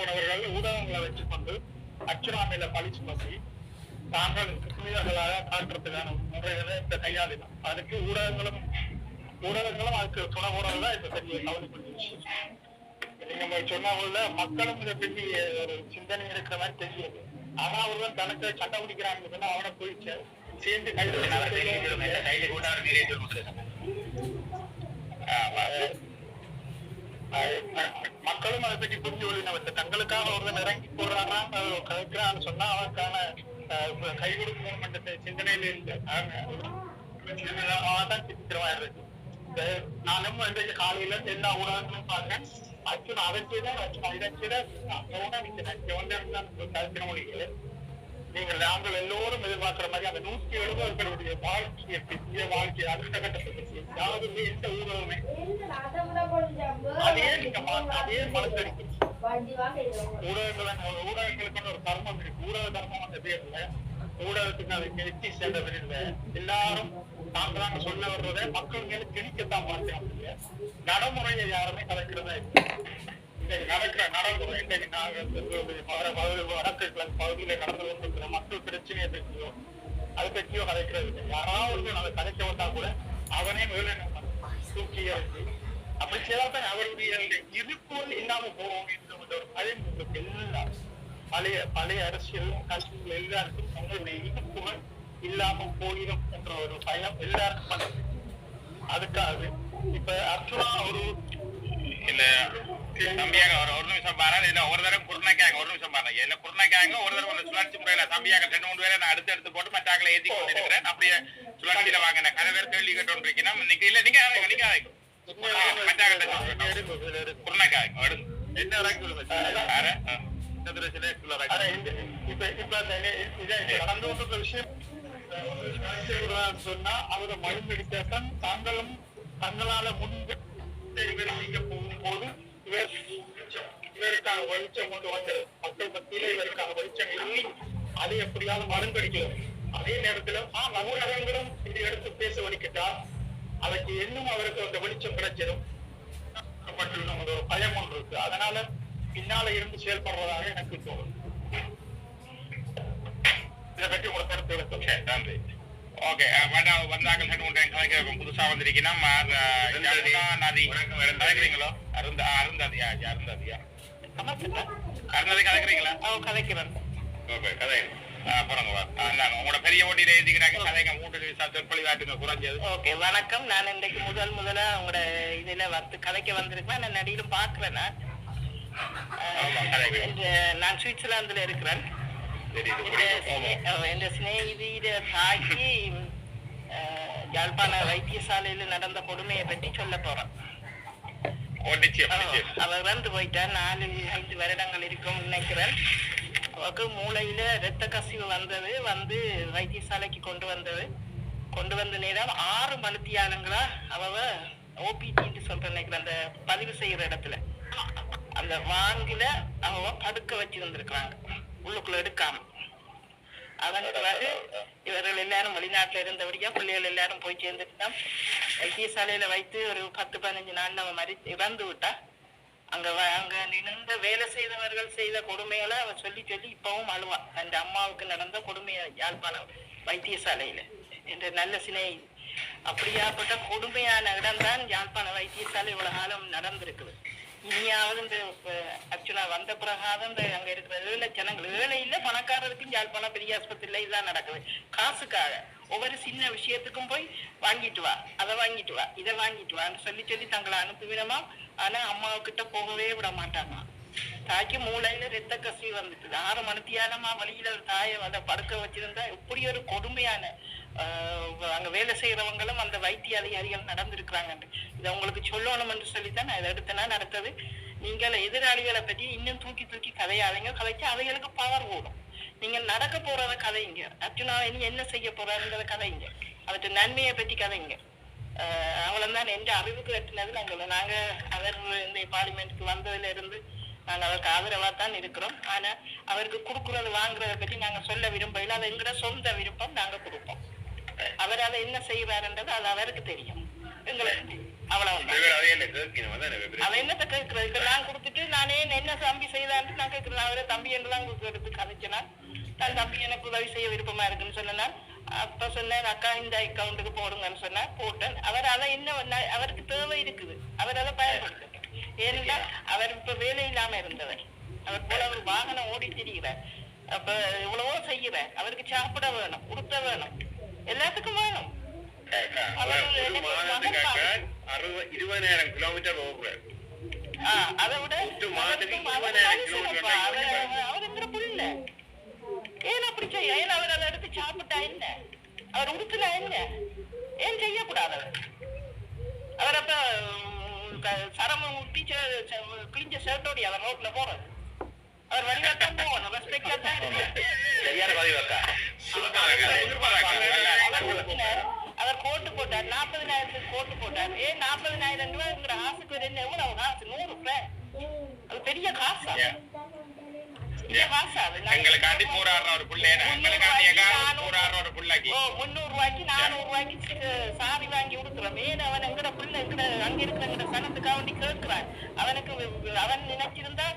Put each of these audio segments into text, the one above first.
போனவர்கள் ஊடகங்களை வச்சுக்கொண்டு அர்ச்சனா மேல பழி சுமத்தி தாங்கள் புனிதர்களாக காட்டுறதுக்கான முறைகளை இந்த கையாளிதான் அதுக்கு ஊடகங்களும் ஊடகங்களும் அதுக்கு துணை போறதுதான் இப்ப பெரிய கவலைப்பட்ட விஷயம் நீங்க சொன்னவங்கள மக்களும் இதை பற்றி ஒரு சிந்தனை இருக்கிற மாதிரி தெரியுது. ஆனா அவர்கள் தனக்கு சண்டை பிடிக்கிறாங்கன்னு சொன்னா அவனை போய் சே- சேர்ந்து கைது கையில கூட அவர் நிறைய சொல்லுங்க மக்களும் அதை பற்றி புரிஞ்சு கொள்ளினவற்றை தங்களுக்காக ஒருவன் இறங்கி போடுறான்னா கலைக்கிறான்னு சொன்னா அவனுக்கான கை கொடுக்கும் மன்றத்தை சிந்தனையில இருந்து தான் சித்திரமா இருக்கு. நானும் இன்றைக்கு காலையில எல்லா ஊடகங்களும் பார்த்தேன். அச்சுன் அவற்றைதான் அச்சுன் இதற்கிட நீங்க வந்து கருத்தின மொழிகள். நீங்கள் நாங்கள் எல்லோரும் எதிர்பார்க்கிற மாதிரி அந்த நூத்தி எழுபவர்களுடைய வாழ்க்கையை பற்றிய வாழ்க்கை அடுத்த கட்டத்தை யாருமே எந்த ஊடகமே அதே நீங்க அதே மனசடிக்கும் ஊடகங்கள் ஊடகங்களுக்கு ஒரு தர்மம் இருக்கு. ஊடக தர்மம் அந்த பேர்ல. ஊடகத்துக்கு அதை கெடுத்தி இல்லை எல்லாரும் தாங்களாங்க சொல்ல வர்றதை மக்கள் மேல திணிக்கத்தான் பார்க்கிறாங்க நடைமுறையை யாருமே கலக்கிறதா இருக்கு நடக்கிற நடைமுறை இன்னைக்கு நாங்கள் வடக்கு கிழக்கு பகுதியில நடந்து கொண்டிருக்கிற மக்கள் பிரச்சனையை பற்றியோ அதை பற்றியோ கதைக்கிறது இல்லை. யாராவது அதை கதைக்க வந்தா கூட அவனே மேலே தூக்கி இறக்கி அப்படி செய்தால்தான் அவருடைய இருப்புகள் இல்லாம போவோம் என்ற ஒரு பழைய உங்களுக்கு எல்லாம் பழைய பழைய அரசியல் கல்விகள் எல்லாருக்கும் தங்களுடைய இருப்புகள் இல்லாம போயிடும் என்ற ஒரு பயம் எல்லாருக்கும் பண்ணுது அதுக்காக இப்ப அர்ஜுனா ஒரு இல்ல தம்பியாக ஒரு ஒரு நிமிஷம் பாருங்க இல்ல ஒரு தடவை குருணைக்காங்க ஒரு நிமிஷம் பாருங்க இல்ல குருணைக்காங்க ஒரு தடவை ஒரு சுழற்சி முறையில தம்பியாக ரெண்டு மூணு பேரை நான் அடுத்து எடுத்து போட்டு மற்றாக்களை ஏத்தி கொண்டு இருக்கிறேன் அப்படியே சுழற்சியில வாங்க. நான் கதை பேர் கேள்வி கேட்டு இருக்கேன் நீங்க இல்ல நீங்க நீங்க. குருணைக்காங்க எடுங்க என்ன விஷயம். சொன்னா அவரை மழுந்தடித்தான் தாங்களும் தங்களால நீங்க போகும்போது இவருக்காக இவருக்கான வெளிச்சம் கொண்டு வந்து மக்கள் மத்தியில இவருக்கான வெளிச்சம் இல்லை அதை எப்படியாவது மருந்தடிக்கிறது அதே நேரத்துல ஆ ஊடகங்களும் இதை எடுத்து பேச வலிக்கிட்டால் அதற்கு இன்னும் அவருக்கு அந்த வெளிச்சம் கிடைச்சிடும் பட்டுவிடும் ஒரு பயம் ஒன்று இருக்கு அதனால பின்னால இருந்து செயல்படுறதாக எனக்கு தோணும் இதை பற்றி உங்களை கருத்து சொல்லுங்க. நன்றி. ஓகே வேண்டாம் வந்தாங்க ரெண்டு மூணு டைம் கலைக்க புதுசா வந்திருக்கீங்கன்னா நதி. கலைக்கிறீங்களோ? அருந்த அருந்தாதியா அருந்தாதியா. அருந்ததி கலைக்கிறீங்களா? கதைக்கிறேன் ஓகே கதை வணக்கம். நான் இன்றைக்கு முதல் முதல்ல உங்களோட இதுல வந்து கதைக்க வந்திருக்கேன். நான் நடிகரும். இந்த நான் சுவிட்சர்லாந்துல இருக்கிறேன். இந்த சிநேகிதியிட தாக்கி யாழ்ப்பாண வைத்தியசாலையில நடந்த கொடுமையை பற்றி சொல்ல போறேன் ஓ நிச்சயம் அஹ், நிச்சயம் அவ இறந்து போயிட்டா நாலு ஐந்து வருடங்கள் இருக்கும் நினைக்கிறேன். அவருக்கு மூளையில இரத்த கசிவு வந்தது வந்து வைத்தியசாலைக்கு கொண்டு வந்தது. கொண்டு வந்த நேரம் ஆறு மணித்தியாலங்களா அவ ஓபிடின்னு சொல்ற நினைக்கிறேன் அந்த பதிவு செய்யற இடத்துல. அந்த வாங்கில அவ படுக்க வச்சிருந்திருக்கிறாங்க. உள்ளுக்குள்ள எடுக்காம. அதன் இவர்கள் எல்லாரும் வெளிநாட்டுல இருந்தபடியா பிள்ளைகள் எல்லாரும் போய் சேர்ந்துட்டான் வைத்தியசாலையில வைத்து ஒரு பத்து பதினஞ்சு நாள்ல அவன் மறி இறந்து விட்டா அங்க அங்க நின்று வேலை செய்தவர்கள் செய்த கொடுமைகளை அவன் சொல்லி சொல்லி இப்பவும் அழுவா அந்த அம்மாவுக்கு நடந்த கொடுமையை யாழ்ப்பாணம் வைத்தியசாலையில. என்ற நல்ல சினை. அப்படியாப்பட்ட கொடுமையான இடம்தான் யாழ்ப்பாண வைத்தியசாலை இவ்வளவு காலம் நடந்திருக்குது. இனியாவது இந்த அர்ச்சுனா வந்த பிறகாவது இந்த அங்க இருக்கிற ஜனங்கள் ஏழை இல்ல பணக்காரருக்கும் யாழ்ப்பாணம் பெரிய ஆஸ்பத்திரியில இதுதான் நடக்குது. காசுக்காக. ஒவ்வொரு சின்ன விஷயத்துக்கும் போய் வாங்கிட்டு வா அதை வாங்கிட்டு வா இதை வாங்கிட்டு வான்னு சொல்லி சொல்லி தங்களை அனுப்புவிடமா? ஆனா அம்மாவுக்கிட்ட போகவே விட மாட்டாங்க தாய்க்கு மூளையில ரத்த கசிவு வந்துட்டு ஆறு மணித்தியாலமா வழியில ஒரு தாயை அதை படுக்க வச்சிருந்தா இப்படி ஒரு கொடுமையான ஆஹ், அங்க வேலை செய்யறவங்களும் அந்த வைத்திய அதிகாரிகள் நடந்திருக்கிறாங்க இதை உங்களுக்கு சொல்லணும் என்று சொல்லித்தான் நான் இதை எடுத்தேன்னா நடத்தது நீங்கள் எதிராளிகளை பற்றி இன்னும் தூக்கி தூக்கி கதையாளிங்க. கதைச்சு அவைகளுக்கு பவர் ஓடும் நீங்க நடக்க போறத கதைங்க. அர்ஜுனா இனி என்ன செய்ய போறாருங்கிறத கதைங்க. அவற்றை நன்மையை பற்றி கதைங்க. அவ்வளவுதான் எந்த அறிவுக்கு எட்டினது நாங்கள் நாங்க அவர் இந்த பார்லிமெண்ட்டுக்கு வந்ததுல இருந்து நாங்க அவருக்கு ஆதரவாக தான் இருக்கிறோம். ஆனா அவருக்கு கொடுக்குறது வாங்குறத பற்றி நாங்க சொல்ல விரும்பல அது எங்கட சொந்த விருப்பம் நாங்க கொடுப்போம். அவர் அதை என்ன செய்வாருன்றது அது அவருக்கு தெரியும். எங்களுக்கு தெரியும். அவ்வளவுதான். அதே இல்லை கேட்கணும் அதான் எனக்கு அவ என்னத்த கேட்கறது இப்ப நான் கொடுத்துட்டு நானே என்ன தம்பி செய்தா என்னன்னு நான் கேட்கிறேன். அவரை தம்பி என்றுதான் எடுத்து கதைச்சனா தன் தம்பி எனக்கு உதவி செய்ய விருப்பமா இருக்குன்னு சொன்னா அப்ப சொன்னேன் அக்கா இந்த அக்கௌண்ட்டுக்கு போடுங்கன்னு சொன்னா போட்டேன். அவர் அதை என்ன அவருக்கு தேவை இருக்குது. அவர் அதை பயன்படுத்த ஏனென்றால் அவர் இப்ப வேலை இல்லாம இருந்தவர். அவர் போல ஒரு வாகனம் ஓடி திரிகிறார் அப்ப இவ்வளவோ செய்கிறார். அவருக்கு சாப்பிட வேணும் உடுத்த வேணும். எல்லாத்துக்கும் வேணும். ஒரு மாதத்துக்காக அறுபது இருபதாயிரம் கிலோமீட்டர் ஓடுறாரு ஆ, அதை விட மாதத்துக்கு இருபதாயிரம். கிலோமீட்டர் அவர் அவர் இருக்கிற புள்ள ஏன் அப்படி செய்ய ஏன் அவர் அதை எடுத்து சாப்பிட்டா என்ன அவர் உடுத்தினா என்ன ஏன் செய்யக்கூடாது அவர் அவர் அப்ப உம், க- சரம ஊட்டி செ- செ- கிழிஞ்ச ஷர்ட்டோடி அவர் ரோட்ல போறது அவர் வழியா தான் போகணும் ரெஸ்பெக்டா தான். சரியான பதிவு அக்கா அவர் கோட்டு போட்டார். நாற்பதினாயிரத்துக்கு கோட்டு போட்டார். ஏன் நாற்பதினாயிரம் ரூபாய்ங்கிற ஆசுக்கு ஒரு என்ன எவ்வளவு காசு? நூறு ரூபாய். அது பெரிய காசா? பெரிய காசா அது? நான் எங்களுக்காண்டி போராடுற ஒரு பிள்ளை எங்களுக்காண்டி எங்காவது போராடுற ஒரு பிள்ளைக்கு? ஓ முந்நூறு ரூபாய்க்கு நானூறு ரூபாய்க்கு சாரி வாங்கி கொடுக்குறோம் ஏன் அவன் எங்கட புள்ள எங்கட அங்க இருக்கிற எங்கட சனத்துக்காக வேண்டி கேட்கிறான். அவனுக்கு அவன் நினைச்சிருந்தா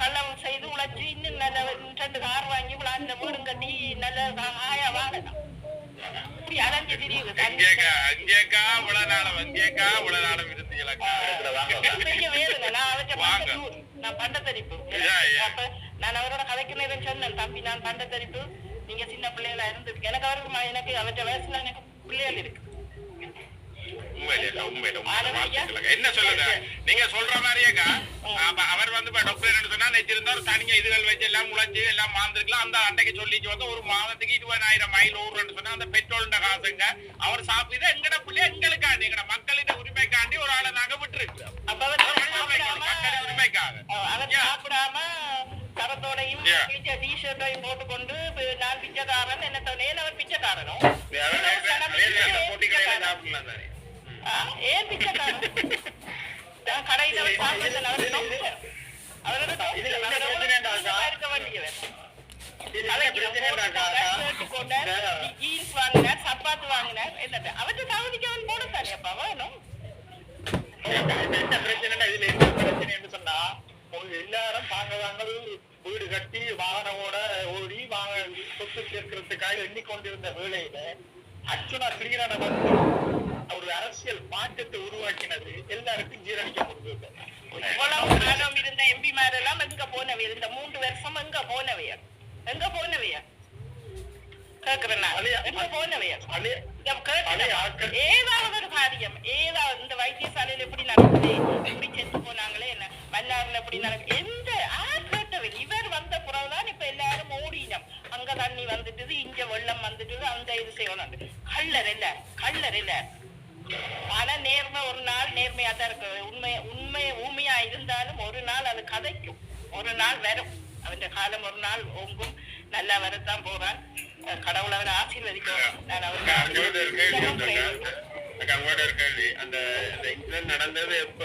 கள்ளம் செய்து உழைச்சு இன்னும் நல்ல ரெண்டு கார் வாங்கி விளாண்ட வீடும் கட்டி நல்ல ஆயா வாழலாம் இப்படி அலைஞ்சு திரியுது? அங்கேக்கா அங்கேக்கா அங்கேக்கா பெரிய நான் அவற்றை வாங்க. நான் பண்ட தரிப்பு. நான் அவரோட கதைக்கு நேரம் சொன்னேன் தம்பி நான் பண்ட தரிப்பு. நீங்க சின்ன பிள்ளைகளா இருந்தது எனக்கு அவருக்கு எனக்கு அவற்றை வயசுல எனக்கு பிள்ளைகள் இருக்கு. உண்மையிலே. என்ன சொல்லுங்க நீங்க சொல்ற மாதிரியேக்கா அவர் வந்து இப்ப டாக்டர் என்ன சொன்னா நெச்சிருந்தா ஒரு தனியா இதுகள் வச்சு எல்லாம் முளைச்சு எல்லாம் மாந்திருக்கலாம் அந்த அன்றைக்கு சொல்லிச்சு வந்து ஒரு மாதத்துக்கு இருபதாயிரம் மைல் ஓடுறேன்னு சொன்னா அந்த பெட்ரோல்ன்ற காசுங்க அவர் சாப்பிட்டு எங்கட பிள்ளை எங்களுக்காண்டி எங்கட மக்களின் உரிமைக்காண்டி ஒரு ஆளை நாங்க மக்களின் சாப்பிடாம உரிமைக்காக. சாப்பிடாம. பிச்சை டிஷர்ட்டையும் போட்டுக்கொண்டு நான் பிச்சைக்காரன் என்ன சொன்னேன் அவர் பிச்சைக்காரனும் போட்டிகளை சாப்பிடலாம் தானே. ஏன் பிச்சைக்காரன் நான் கடையில அவர். அவரோட இருக்க அவன் வாங்கினார், சப்பாத்து வாங்கினார், என்னது? அப்ப வேணும். என்ன பிரச்சனைடா இதுல என்ன சொன்னா உங்க எல்லாரும் தாங்க தாங்கள் வீடு கட்டி வாகனமோட ஓடி வாங்க சொத்து சேர்க்கிறதுக்காக எண்ணிக்கொண்டிருந்த வேளையில அர்ச்சுனா ஸ்ரீரன வந்து ஒரு அரசியல் மாற்றத்தை உருவாக்கினது எல்லாருக்கும் ஜீரணிக்க முடியல இவ்வளவு காலம் இருந்த MP மாரெல்லாம் எங்க போனவை? இந்த மூன்று வருஷம் எங்க போனவையா? எங்க போனவையா? கேக்குறேன் நான். அழியா- எங்க போனவையா? ஏதாவது ஒரு காரியம் ஏதாவது இந்த வைத்தியசாலையில எப்படி நடக்குது செத்து போனாங்களே என்ன மன்னார்ல எப்படி நடக்குது எந்த ஆர் கேட்டவர் இவர் வந்த பிறகுதான் இப்ப எல்லாரும் ஓடினோம் அங்க தண்ணி வந்துட்டுது இங்க வெள்ளம் வந்துட்டுது அந்த இது செய்யணும் கள்ளர் இல்ல கள்ளர் இல்ல ஆனா நேர்மை ஒரு நாள் நேர்மையா தான் இருக்கு உண்மை உண்மை ஊமையா இருந்தாலும் ஒரு நாள் அது கதைக்கும் ஒரு நாள் வரும் அவன் காலம் ஒரு நாள் ஓங்கும் நல்லா வரத்தான் போறான் கடவுள் அவரை நான். அவருக்கு கேள்வி. அந்த நடந்தது எப்ப?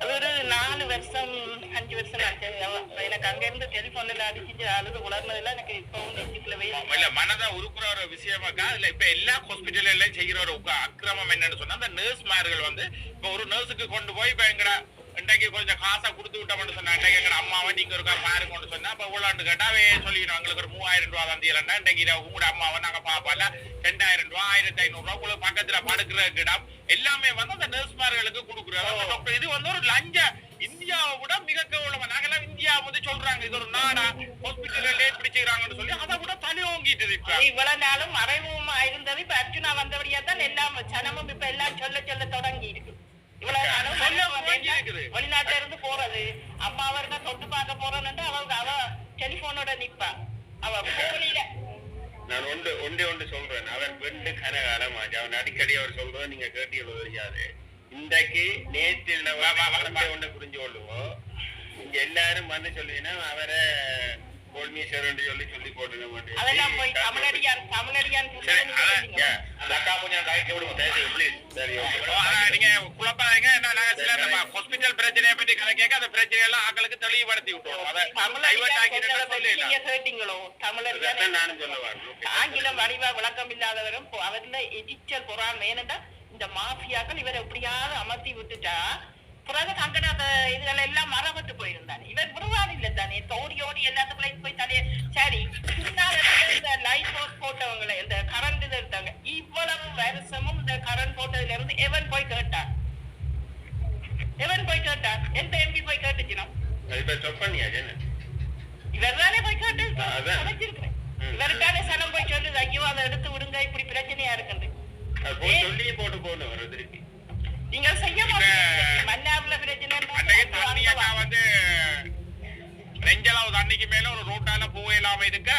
அது ஒரு நாலு வருஷம் அஞ்சு வருஷம் ஆச்சு. எனக்கு அங்க இருந்து டெலிபோன்ல அடிச்சு அழுது உலர்னதெல்லாம் எனக்கு இப்போ நெஞ்சுக்குள்ள வெயில் இல்ல மனதை உருக்குற ஒரு விஷயமாக்கா இல்ல இப்ப எல்லா ஹாஸ்பிட்டல் எல்லாம் செய்கிற ஒரு அக்கிரமம் என்னன்னு சொன்னா அந்த நர்ஸ்மார்கள் வந்து இப்ப ஒரு நர்ஸுக்கு கொண்டு போய் இப்ப எங்கட இன்றைக்கு கொஞ்சம் காசை கொடுத்து விட்டோம்னு சொன்னா இன்றைக்கு எங்கட அம்மாவை நீங்க ஒரு பாருங்கன்னு சொன்னா இப்ப இவ்வளவு கேட்டா அவே சொல்லிடும் எங்களுக்கு ஒரு மூவாயிரம் ரூபாய் தான் தீரண்டா இன்றைக்கு உங்களோட அம்மாவை நாங்க பாப்பால ரெண்டாயிரம் ரூபாய் ஆயிரத்தி ஐநூறு ரூபாய் உங்களுக்கு பக்கத்துல படுக்கிற இடம். எல்லாமே வந்து அந்த நர்ஸ்மார்களுக்கு கொடுக்குறோம். இது வந்து ஒரு லஞ்ச இந்தியாவை விட மிக கேவலமா நாங்கெல்லாம் இந்தியா வந்து சொல்றாங்க இது ஒரு நாடா ஹாஸ்பிட்டல்ல லேட் பிடிச்சுக்கிறாங்கன்னு சொல்லி அதை விட தலை ஓங்கிட்டு இப்ப. இவ்வளவு நாளும் மறைமுகமா இருந்தது. இப்ப அர்ஜுனா வந்தபடியா தான் எல்லாம் ஜனமும் இப்ப எல்லாம் சொல்ல சொல்ல தொடங்கி இருக்கு. வெளிநாட்டுல இருந்து போறது. அம்மா அவருக்கு தொட்டு பார்க்க போறேன்னு அவ அவ டெலிபோனோட நிப்பா. அவ போலியில நான் ஒன்று ஒன்றே ஒன்று சொல்றேன். அவர் வெண்டு கனகாலமாச்சு அவன் அடிக்கடி அவர் சொல்றது நீங்க கேட்டீங்களோ தெரியாது. இன்றைக்கு நேற்று ஒன்று புரிஞ்சு கொள்ளுவோம். இங்க எல்லாரும் வந்து சொல்லினா அவரை கோல்மீஸ்வரன் சொல்லி அதெல்லாம் போய் தமிழடியான் தமிழடியான் அக்கா கொஞ்சம் விடுவோம். சரி. நீங்க குழப்பாதீங்க என்ன நாங்க சில ஹாஸ்பிட்டல் பிரச்சனையை பத்தி கதை கேட்க அந்த பிரச்சனையெல்லாம் ஆக்களுக்கு தெளிவுபடுத்தி நீங்க கேட்டீங்களோ? அதான் நானும் சொல்ல வரேன் ஆங்கிலம் வடிவா விளக்கம் இல்லாதவரும் அவர்ல எதிர்ச்சல் பொறாமை. ஏனென்றா இந்த மாஃபியாக்கள் இவரை எப்படியாவது அமர்த்தி விட்டுட்டா பிறகு அங்கட அந்த இதுகள் எல்லாம் மரபத்து போயிருந்தானே இவன் விடுவான் இல்ல தானே தோடி எல்லாத்துக்குள்ள போய் தானே சரி இந்த லைட் ஹவுஸ் போட்டவங்களை இந்த கரண்ட் இது இருந்தாங்க இவ்வளவு வருஷமும் இந்த கரண்ட் போட்டதுல இருந்து எவன் போய் கேட்டான்? எவன் போய் கேட்டான்? எந்த எம்பி போய் கேட்டுச்சுனா? இவர் தானே போய் கேட்டு அமைச்சிருக்கிறேன் சனம் போய் சொல்லுது ஐயோ அதை எடுத்து விடுங்க இப்படி பிரச்சனையா இருக்குது போட்டு போகணும் திருப்பி நீங்க செய்ய மன்னார்ல பிரச்சனை வந்து நெஞ்சளவு தண்ணிக்கு மேல ஒரு ரோட்டால போக இல்லாம இருக்க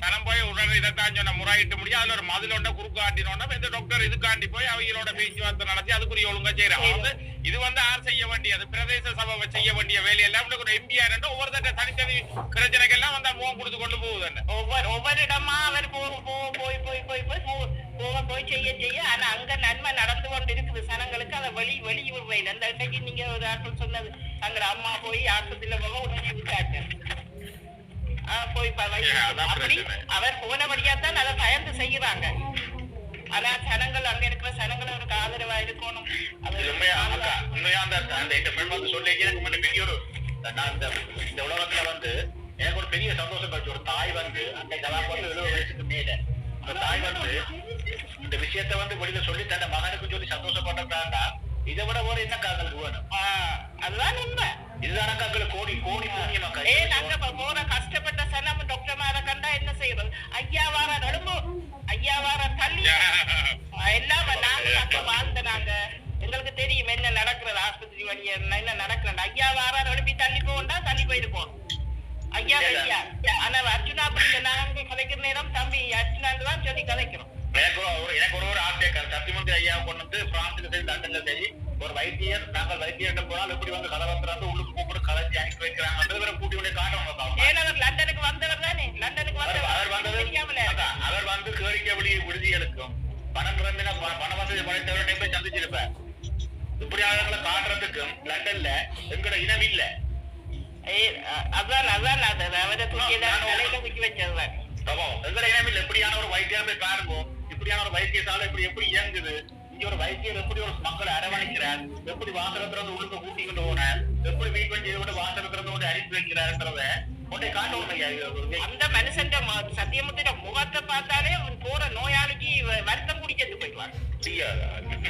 சனம் போய் உடனே இதைத்தான் சொன்ன முறையிட்டு முடியும் அதுல ஒரு மதுல ஒண்ண குறுக்காட்டினோன்னா இந்த டாக்டர் இதுக்காண்டி போய் அவங்களோட பேச்சுவார்த்தை நடத்தி அதுக்குரிய ஒழுங்கா செய்யறாங்க வந்து இது வந்து யார் செய்ய வேண்டியது பிரதேச சபை செய்ய வேண்டிய வேலையெல்லாம் இப்படி ஒரு எம்பிஆர் ஒவ்வொரு தட்ட தனித்தனி பிரச்சனைக்கெல்லாம் வந்து முகம் கொடுத்து கொண்டு போகுது ஒவ்வொரு ஒவ்வொரு இடமா அவர் போ போ போய் போய் போய் போய் போ போக போய் செய்ய செய்ய. ஆனா அங்க நன்மை நடந்து கொண்டு இருக்குது சனங்களுக்கு அதை வெளி வெளியூர் வயல் அந்த இன்றைக்கு நீங்க ஒரு ஆட்கள் சொன்னது. அங்க அம்மா போய் ஆஸ்பத்திரியில போக உடனே விட்டாச்சு போய். அவர் போனபடியா தான் அதை பயந்து செய்யறாங்க ஆனா சனங்கள் அங்க இருக்கிற சனங்கள் அவருக்கு ஆதரவா இருக்கணும் உண்மையா? அந்த அந்த வந்து சொல்லி எனக்கு பெரிய ஒரு நான் இந்த இந்த உலகத்துல வந்து எனக்கு ஒரு பெரிய சந்தோஷம் கிடைச்சு. ஒரு தாய் வந்து அதான் வந்து எழுபது வயசுக்கு மேல. அந்த தாய் வந்து இந்த விஷயத்த வந்து வெளியில சொல்லி தன் மகனுக்கு சொல்லி சந்தோஷப்பட்டாண்டா இதை விட ஒரு என்ன காக்களுக்கு வேணும்? அதுதான் உண்மை. இதுதான காக்கள் கோடி கோடி புண்ணியம் அக்கா நாங்க போற கஷ்டப்பட்ட சனம் டாக்டர் மார கண்டா என்ன செய்யறது ஐயா வார நடும்பு ஐயா வார தள்ளி. எல்லாம் நாங்க வாழ்ந்த நாங்க. எங்களுக்கு தெரியும் என்ன நடக்கிறது ஆஸ்பத்திரி வழியா என்ன நடக்கிறது ஐயா வார நடும்பி தள்ளி போகண்டா தள்ளி போயிருப்போம். ஐயா ஐயா ஆனா அர்ஜுனா அப்படி நாங்க கலைக்கிற நேரம் தம்பி அர்ஜுனான்னு தான் சொல்லி கலைக்கிறோம். எனக்கு ஒரு எனக்கு ஒரு ஒரு ஆசை சத்தியமூர்த்தி ஐயா கொண்டு வந்து பிரான்ஸ்ல சரி லண்டன்ல சரி. ஒரு வைத்தியர் நாங்கள் வைத்தியர்கிட்ட போனால் எப்படி வந்து வந்து உள்ளுக்கு கூப்பிட்டு கலைச்சி அனுப்பி வைக்கிறாங்கன்றது வேற கூட்டி கொண்டு காட்டுவாங்க அவர் லண்டனுக்கு வந்தவர் தானே? லண்டனுக்கு அவர் அவர் வந்தவர் வந்தது அவர் வந்து கேளிக்கை விடி விடுதிகளுக்கும் பணம் பிறந்தின பண வசதி படைத்தவரை போய் சந்திச்சிருப்பேன் இப்படி ஆளுங்களை காட்டுறதுக்கும் லண்டன்ல எங்கட இனம் இல்ல. அதான் அதான் அது. அவரை தூக்கி தலையில தூக்கி வச்சதுதான். எங்கட இனம் இல்ல. எப்படியான ஒரு வைத்தியம் போய் பாருங்க இப்படியான ஒரு வைத்தியசாலை இப்படி எப்படி இயங்குது? ஒரு வைத்தியர் எப்படி ஒரு மக்களை அரவணைக்கிறார்? எப்படி வாசல திறந்து உள்ளுக்கு கூட்டி கொண்டு போனார்? எப்படி வீட்டு செய்து கொண்டு வாசல திறந்து கொண்டு அனுப்பி வைக்கிறாருன்றத கொண்டே காட்டணும் அந்த மனுஷன் சத்தியமுத்திர முகத்தை பார்த்தாலே போற நோயாளிக்கு வருத்தம் குடிக்கிறது போயிடுவாங்க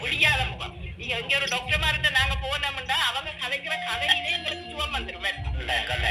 முடியாது. முகம். இங்க இங்க ஒரு டாக்டர் மார்கிட்ட நாங்க போனோம்னா அவங்க கதைக்கிற கதையிலே எங்களுக்கு இல்ல, கல்ல.